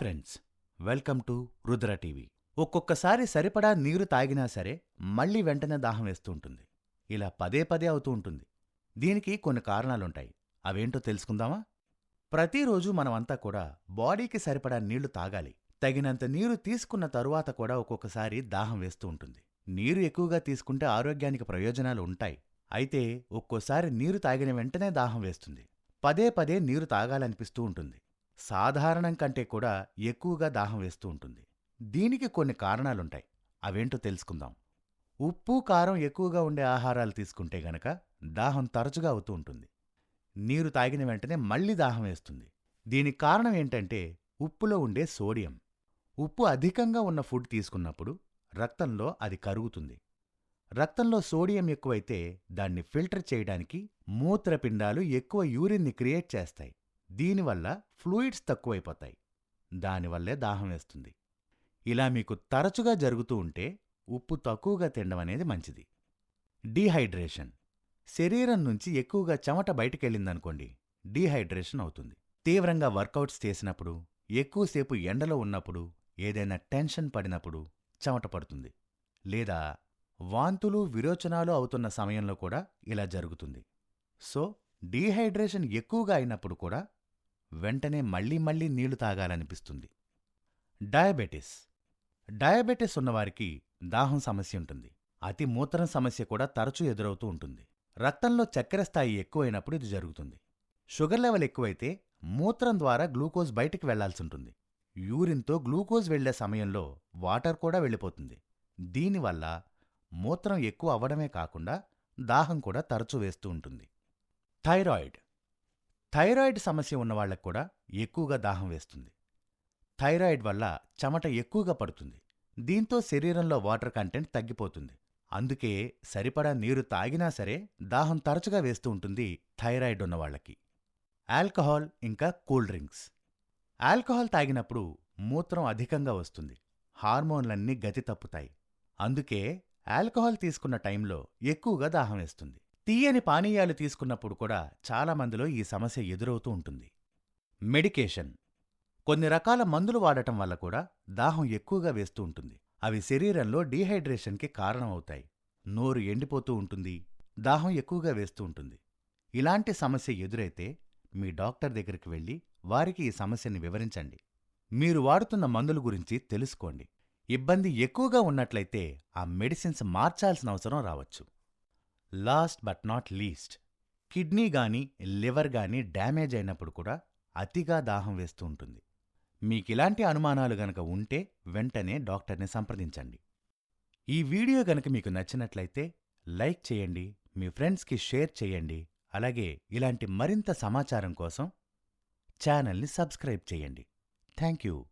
Friends welcome to Rudra TV. ఒక్కొక్కసారి సరిపడా నీరు తాగినా సరే మళ్ళీ వెంటనే దాహం వేస్తుంటుంది ఇలా పదే పదే అవుతూ ఉంటుంది. దీనికి కొన్ని కారణాలుంటాయి. అవేంటో తెలుసుకుందామా? ప్రతిరోజు మనమంతా కూడా బాడీకి సరిపడా నీళ్ళు తాగాలి. తగినంత నీరు తీసుకున్న తరువాత కూడా ఒక్కొక్కసారి దాహం వేస్తూ ఉంటుంది. నీరు ఎక్కువగా తీసుకుంటే ఆరోగ్యానికి ప్రయోజనాలు ఉంటాయి. అయితే ఒక్కోసారి నీరు తాగిన వెంటనే దాహం వేస్తుంది. పదే పదే నీరు తాగాలనిపిస్తూ ఉంటుంది. సాధారణం కంటే కూడా ఎక్కువగా దాహం వేస్తూ ఉంటుంది. దీనికి కొన్ని కారణాలుంటాయి. అవేంటో తెలుసుకుందాం. ఉప్పు కారం ఎక్కువగా ఉండే ఆహారాలు తీసుకుంటే గనక దాహం తరచుగా అవుతూ ఉంటుంది. నీరు తాగిన వెంటనే మళ్ళీ దాహం వేస్తుంది. దీనికి కారణం ఏంటంటే ఉప్పులో ఉండే సోడియం. ఉప్పు అధికంగా ఉన్న ఫుడ్ తీసుకున్నప్పుడు రక్తంలో అది కరుగుతుంది. రక్తంలో సోడియం ఎక్కువైతే దాన్ని ఫిల్టర్ చేయడానికి మూత్రపిండాలు ఎక్కువ యూరిన్ని క్రియేట్ చేస్తాయి. దీనివల్ల ఫ్లూయిడ్స్ తక్కువైపోతాయి. దానివల్లే దాహం వేస్తుంది. ఇలా మీకు తరచుగా జరుగుతూ ఉంటే ఉప్పు తక్కువగా తినడం అనేది మంచిది. డీహైడ్రేషన్. శరీరం నుంచి ఎక్కువగా చెమట బయటికెళ్ళిందనుకోండి డీహైడ్రేషన్ అవుతుంది. తీవ్రంగా వర్కౌట్స్ చేసినప్పుడు ఎక్కువసేపు ఎండలో ఉన్నప్పుడు ఏదైనా టెన్షన్ పడినప్పుడు చెమట పడుతుంది. లేదా వాంతులు విరోచనాలు అవుతున్న సమయంలో కూడా ఇలా జరుగుతుంది. సో డీహైడ్రేషన్ ఎక్కువగా అయినప్పుడు కూడా వెంటనే మళ్ళీ మళ్ళీ నీళ్ళు తాగాలనిపిస్తుంది. డయాబెటిస్. డయాబెటిస్ ఉన్నవారికి దాహం సమస్య ఉంటుంది. అతి మూత్రం సమస్య కూడా తరచూ ఎదురవుతూ ఉంటుంది. రక్తంలో చక్కెర స్థాయి ఎక్కువైనప్పుడు ఇది జరుగుతుంది. షుగర్ లెవెల్ ఎక్కువైతే మూత్రం ద్వారా గ్లూకోజ్ బయటికి వెళ్ళాల్సి ఉంటుంది. యూరిన్తో గ్లూకోజ్ వెళ్ళే సమయంలో వాటర్ కూడా వెళ్ళిపోతుంది. దీనివల్ల మూత్రం ఎక్కువ అవ్వడమే కాకుండా దాహం కూడా తరచూ వేస్తూ ఉంటుంది. థైరాయిడ్. థైరాయిడ్ సమస్య ఉన్నవాళ్ళకు కూడా ఎక్కువగా దాహం వేస్తుంది. థైరాయిడ్ వల్ల చెమట ఎక్కువగా పడుతుంది. దీంతో శరీరంలో వాటర్ కంటెంట్ తగ్గిపోతుంది. అందుకే సరిపడా నీరు తాగినా సరే దాహం తరచుగా వేస్తూ ఉంటుంది థైరాయిడ్ ఉన్నవాళ్ళకి ఆల్కహాల్ ఇంకా కూల్ డ్రింక్స్. ఆల్కహాల్ తాగినప్పుడు మూత్రం అధికంగా వస్తుంది. హార్మోన్లన్నీ గతి తప్పుతాయి. అందుకే ఆల్కహాల్ తీసుకున్న టైంలో ఎక్కువగా దాహం వేస్తుంది. తీయని పానీయాలు తీసుకున్నప్పుడు కూడా చాలామందిలో ఈ సమస్య ఎదురవుతూ ఉంటుంది. మెడికేషన్. కొన్ని రకాల మందులు వాడటం వల్ల కూడా దాహం ఎక్కువగా వేస్తూ ఉంటుంది. అవి శరీరంలో డీహైడ్రేషన్కి కారణమవుతాయి. నోరు ఎండిపోతూ ఉంటుంది. దాహం ఎక్కువగా వేస్తూ ఉంటుంది. ఇలాంటి సమస్య ఎదురైతే మీ డాక్టర్ దగ్గరికి వెళ్ళి వారికి ఈ సమస్యని వివరించండి. మీరు వాడుతున్న మందుల గురించి తెలుసుకోండి. ఇబ్బంది ఎక్కువగా ఉన్నట్లయితే ఆ మెడిసిన్స్ మార్చాల్సిన అవసరం రావచ్చు. Last but not least kidney గాని లివర్ గాని డ్యామేజ్ అయినప్పుడు కూడా అతిగా దాహం వేస్తూ ఉంటుంది. మీకిలాంటి అనుమానాలు గనక ఉంటే వెంటనే డాక్టర్ని సంప్రదించండి. ఈ వీడియో గనక మీకు నచ్చినట్లయితే లైక్ చేయండి మీ ఫ్రెండ్స్కి షేర్ చేయండి అలాగే ఇలాంటి మరింత సమాచారం కోసం ఛానల్ని సబ్స్క్రైబ్ చేయండి. Thank you.